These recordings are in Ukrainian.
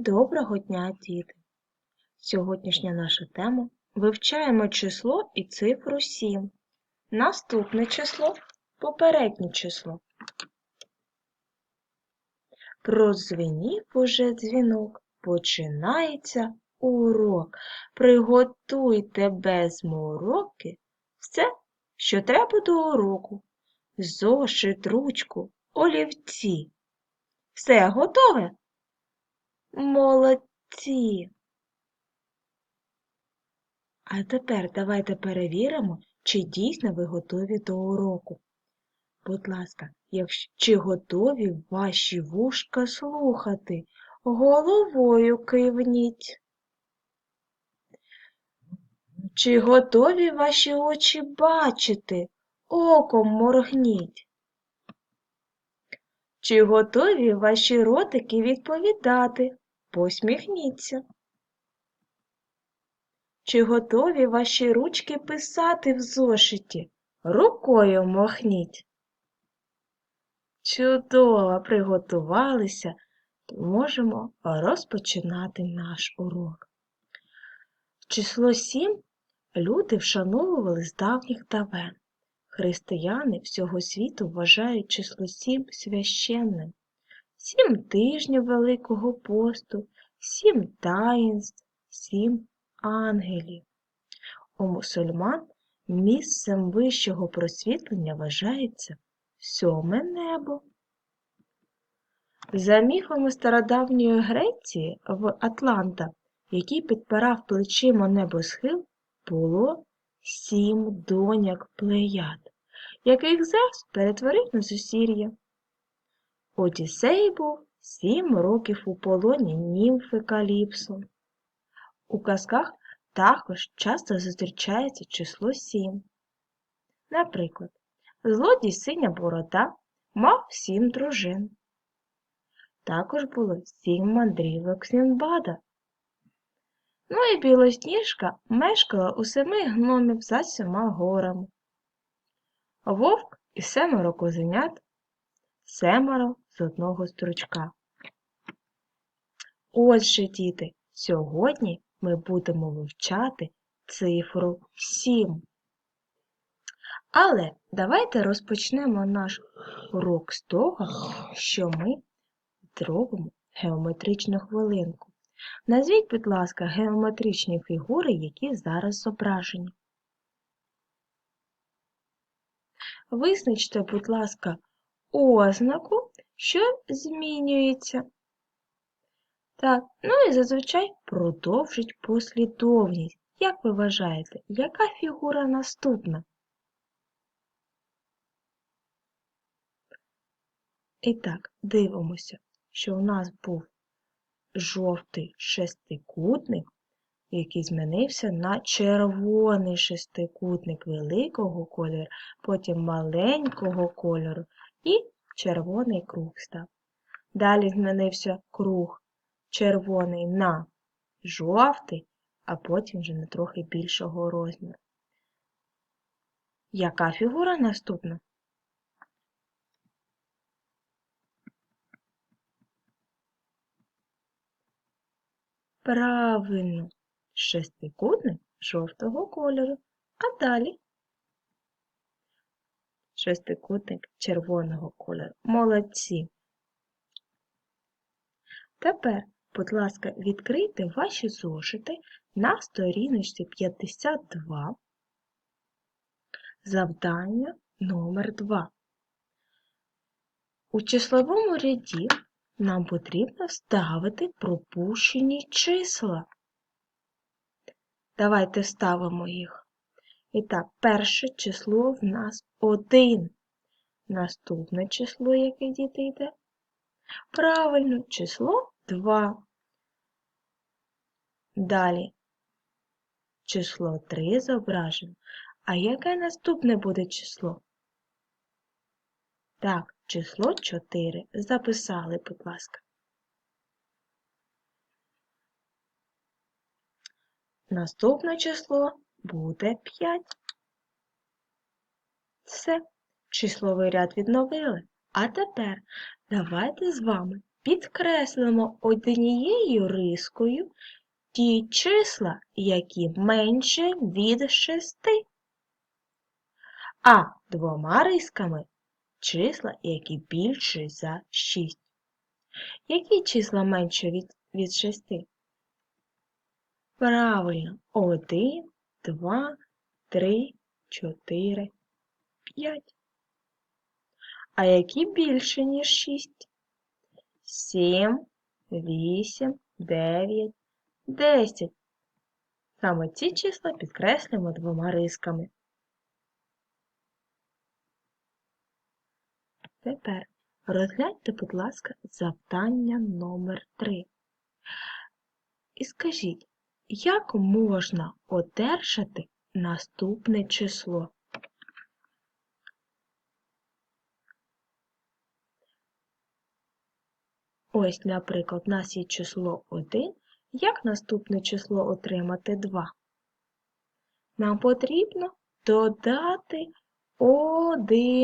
Доброго дня, діти! Сьогоднішня наша тема вивчаємо число і цифру 7. Наступне число попереднє число. Прозвенів уже дзвінок, починається урок. Приготуйте без мороки все, що треба до уроку. Зошит, ручку, олівці. Все готове? Молодці! А тепер давайте перевіримо, чи дійсно ви готові до уроку. Будь ласка, чи готові ваші вушка слухати, головою кивніть. Чи готові ваші очі бачити, оком моргніть? Чи готові ваші ротики відповідати? Посміхніться. Чи готові ваші ручки писати в зошиті? Рукою махніть. Чудово приготувалися, то можемо розпочинати наш урок. Число 7 люди вшановували з давніх давен. Християни всього світу вважають число 7 священним. Сім тижнів Великого посту, сім таїнств, сім ангелів. У мусульман місцем вищого просвітлення вважається сьоме небо. За міфами стародавньої Греції в Атланта, який підпирав плечима небосхил, було сім доняк плеяд, яких Зевс перетворив на зусір'я. Одіссей був сім років у полоні німфи Каліпсо. У казках також часто зустрічається число сім. Наприклад, злодій синя борода мав сім дружин. Також було сім мандрівок Сінбада. Ну і білосніжка мешкала у семи гномів за сіма горами. Вовк і семеро козенят, семеро з одного стручка. Отже, діти, сьогодні ми будемо вивчати цифру 7. Але давайте розпочнемо наш урок з того, що ми зробимо геометричну хвилинку. Назвіть, будь ласка, геометричні фігури, які зараз зображені. Визначте, будь ласка, ознаку, що змінюється. Так, ну і зазвичай продовжить послідовність. Як ви вважаєте, яка фігура наступна? І так, дивимося, що у нас був жовтий шестикутник, який змінився на червоний шестикутник великого кольору, потім маленького кольору і червоний круг став. Далі змінився круг червоний на жовтий, а потім вже на трохи більшого розміру. Яка фігура наступна? Правильно, шестикутник жовтого кольору, а далі шестикутник червоного кольору. Молодці. Тепер, будь ласка, відкрийте ваші зошити на сторіночці 52, завдання номер 2. У числовому ряді нам потрібно вставити пропущені числа. Давайте вставимо їх. І так, перше число в нас 1. Наступне число, яке діти йде? Правильно, число 2. Далі число 3 зображено. А яке наступне буде число? Так, число 4. Записали, будь ласка. Наступне число буде 5. Все, числовий ряд відновили. А тепер давайте з вами підкреслимо однією рискою ті числа, які менше від шести, а двома рисками числа, які більше за 6. Які числа менше від, від 6? Правильно, 1, 2, 3, 4, 5. А які більше, ніж 6? 7, 8, 9, 10. Саме ці числа підкреслюємо двома рисками. Тепер розгляньте, будь ласка, завдання номер 3. І скажіть, як можна одержати наступне число? Ось, наприклад, у нас є число 1. Як наступне число отримати 2? Нам потрібно додати одиничку.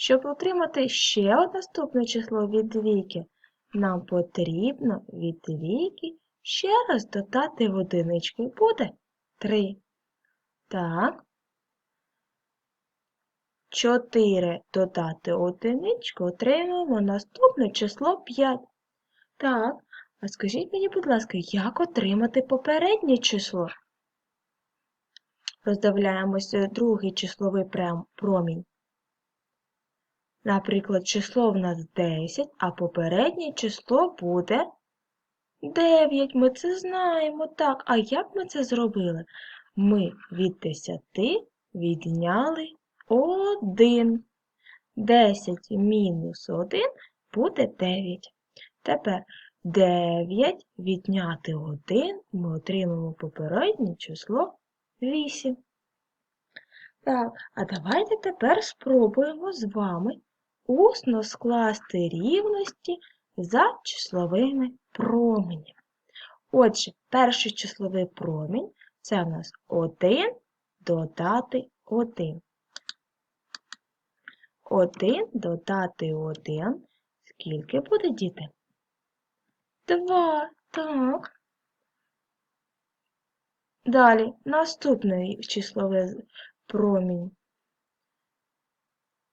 Щоб отримати ще одне наступне число від двійки, нам потрібно від двійки ще раз додати в одиничку. Буде 3. Так. 4 додати одиничку, отримаємо наступне число 5. Так, а скажіть мені, будь ласка, як отримати попереднє число? Роздивляємося другий числовий промінь. Наприклад, число в нас 10, а попереднє число буде 9. Ми це знаємо. Так, а як ми це зробили? Ми від 10 відняли 1. 10 мінус 1 буде 9. Тепер 9 відняти 1 ми отримаємо попереднє число 8. Так, а давайте тепер спробуємо з вами усно скласти рівності за числовими променями. Отже, перший числовий промінь це у нас 1 додати 1. 1 додати 1. Скільки буде, діти? 2. Так. Далі наступний числовий промінь.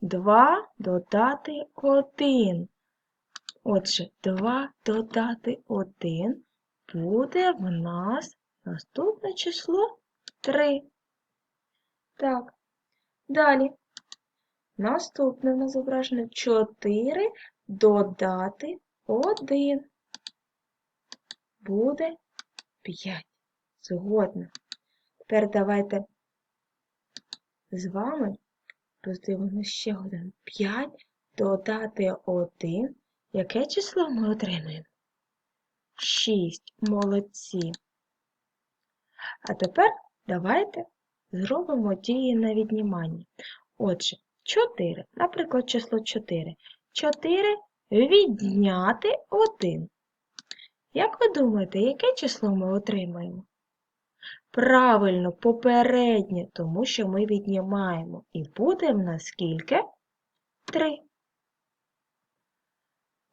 2 додати 1. Отже, 2 додати 1 буде в нас наступне число 3. Так, далі. Наступне в нас зображено 4 додати 1. Буде 5. Згодно. Тепер давайте з вами роздивимося ще один. 5 додати 1. Яке число ми отримаємо? 6. Молодці. А тепер давайте зробимо дії на віднімання. Отже, 4, наприклад, число 4. 4 відняти 1. Як ви думаєте, яке число ми отримаємо? Правильно, попереднє, тому що ми віднімаємо. І буде в нас скільки? 3.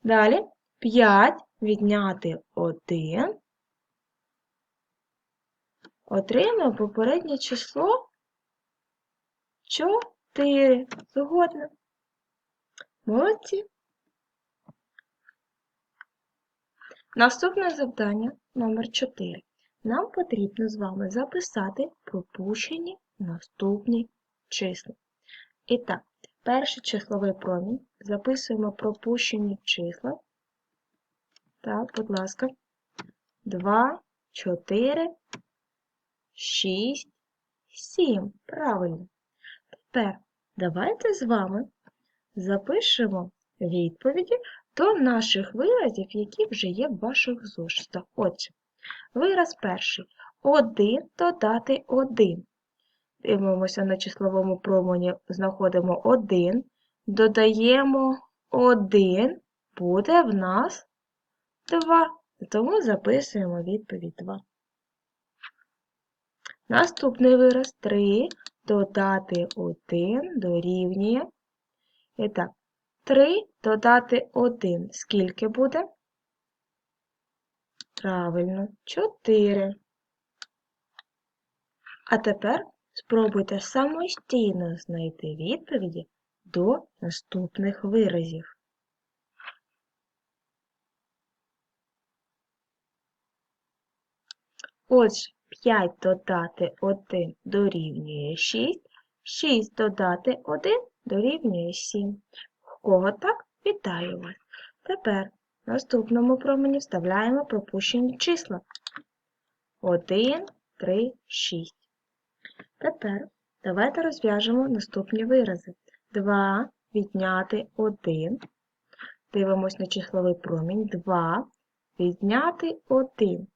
Далі 5 відняти 1. Отримаємо попереднє число 4. Згодно. Молодці. Наступне завдання номер 4 Нам потрібно з вами записати пропущені наступні числа. І так, перший числовий промінь. Записуємо пропущені числа. Так, будь ласка, 2, 4, 6, 7. Правильно. Тепер давайте з вами запишемо відповіді до наших виразів, які вже є в ваших зошитах. Отже, вираз перший. 1 додати 1. Дивимося на числовому промені, знаходимо 1, додаємо 1, буде в нас 2. Тому записуємо відповідь 2. Наступний вираз 3 додати 1 дорівнює. І так, 3 додати 1. Скільки буде? Правильно, 4. А тепер спробуйте самостійно знайти відповіді до наступних виразів. Отже, 5 додати 1 дорівнює 6, 6 додати 1 дорівнює 7. В кого так? Вітаю вас! Тепер в наступному промені вставляємо пропущені числа. 1, 3, 6. Тепер давайте розв'яжемо наступні вирази. 2 відняти 1. Дивимось на числовий промінь. 2 відняти 1.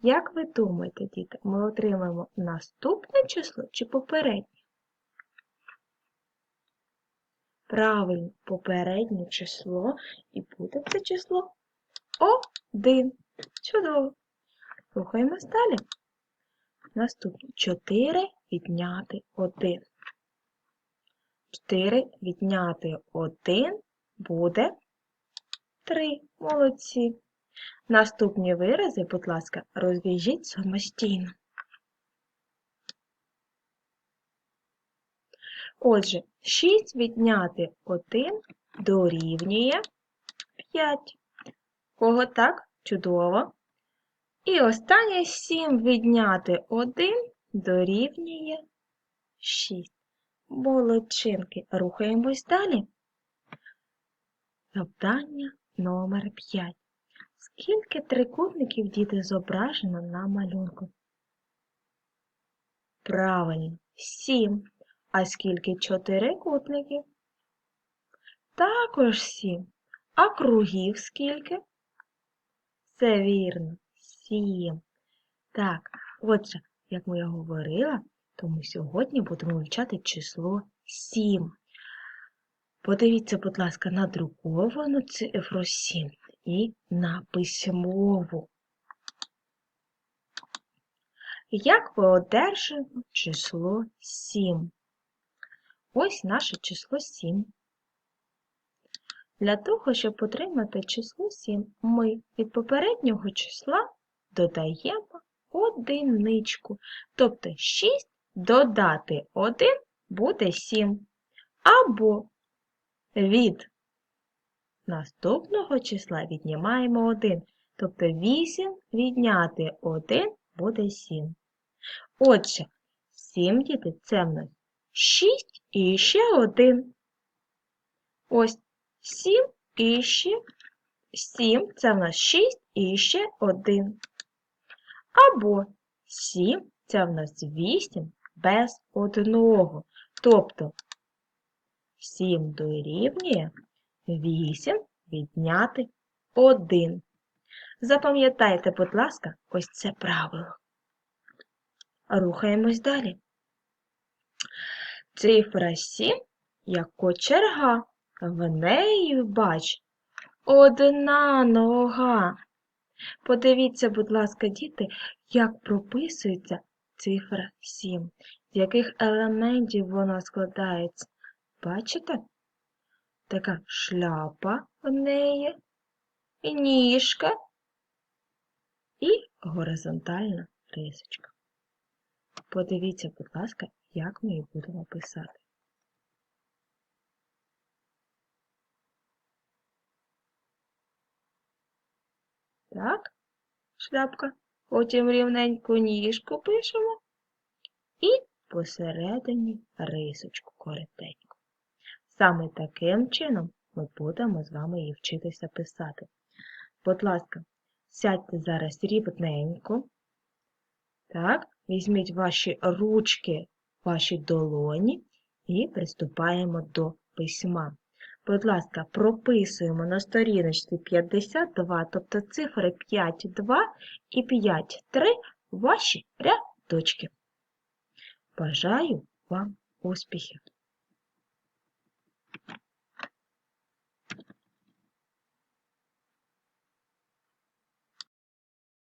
Як ви думаєте, діти, ми отримаємо наступне число чи попереднє? Правильно, попереднє число і буде це число 1. Чудово. Рухаємось далі. Наступне 4 відняти 1. 4 відняти 1 буде 3. Молодці. Наступні вирази, будь ласка, розв'яжіть самостійно. Отже, 6 відняти 1 дорівнює 5. Кого так? Чудово. І останнє 7 відняти 1 дорівнює 6. Молодчинки. Рухаємось далі. Завдання номер 5. Скільки трикутників діти зображено на малюнку? Правильно, 7. А скільки чотирикутників? Також 7. А кругів скільки? Це вірно, 7. Так, отже, як ми говорила, то ми сьогодні будемо вивчати число 7. Подивіться, будь ласка, на друковану цифру 7 і на письмову. Як ви одержимо число 7? Ось наше число 7. Для того, щоб отримати число 7, ми від попереднього числа додаємо одиничку. Тобто 6 додати 1 буде 7. Або від наступного числа віднімаємо 1. Тобто 8 відняти 1 буде 7. Отже, 7 діти це в нас 6 і ще 1. Ось 7 і ще 7 це в нас 6 і ще 1. Або 7 це в нас 8 без 1. Тобто 7 дорівнює 8 відняти 1. Запам'ятайте, будь ласка, ось це правило. Рухаємось далі. Цифра 7, як кочерга, в неї, бач, одна нога. Подивіться, будь ласка, діти, як прописується цифра 7, з яких елементів вона складається. Бачите? Така шляпа в неї, ніжка і горизонтальна рисочка. Подивіться, будь ласка, як ми її будемо писати. Так, шляпка. Потім рівненьку ніжку пишемо і посередині рисочку коротеньку. Саме таким чином ми будемо з вами її вчитися писати. Будь ласка, сядьте зараз рівненько. Так, візьміть ваші ручки, ваші долоні і приступаємо до письма. Будь ласка, прописуємо на сторіночці 52, тобто цифри 5, 2 і 5, 3 ваші рядочки. Бажаю вам успіхів!